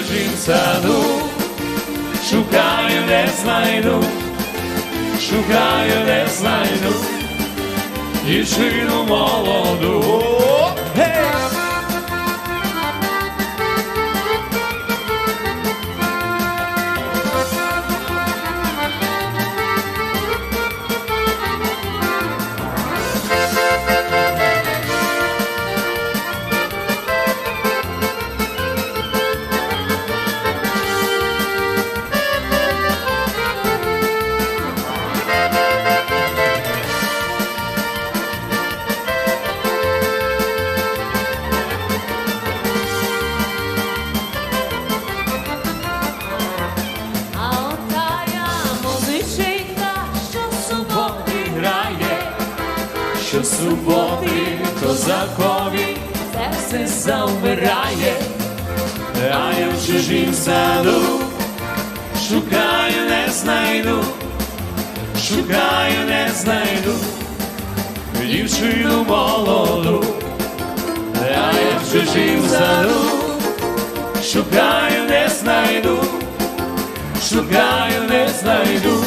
чужім саду, шукаю, не знайду, шукаю, не знайду, дівчину молоду. Що суботи козакові серце завмирає, а я в чужім саду, шукаю, не знайду, шукаю, не знайду, дівчину молоду, а я в чужім саду, шукаю, не знайду, шукаю, не знайду,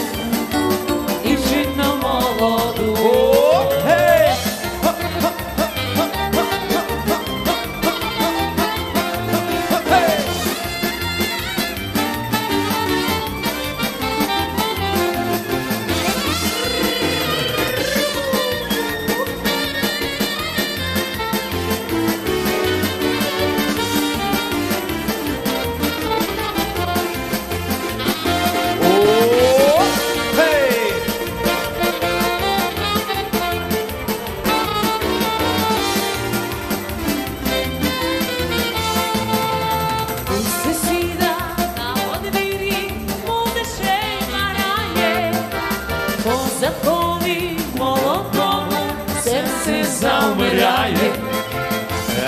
козакові молодому серце завмирає,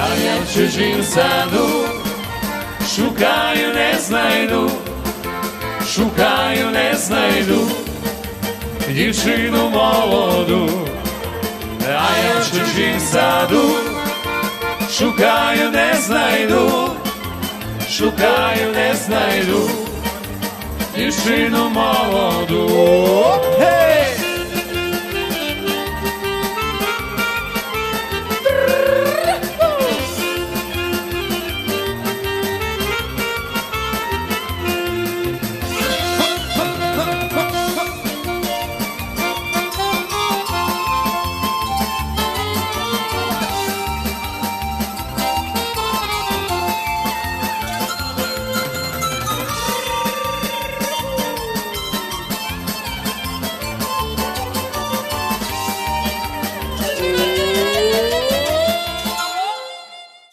а я в чужім саду, шукаю, не знайду, шукаю, не знайду, дівчину молоду, а я в чужім саду, шукаю, не знайду, шукаю, не знайду, дівчину молоду. Гей!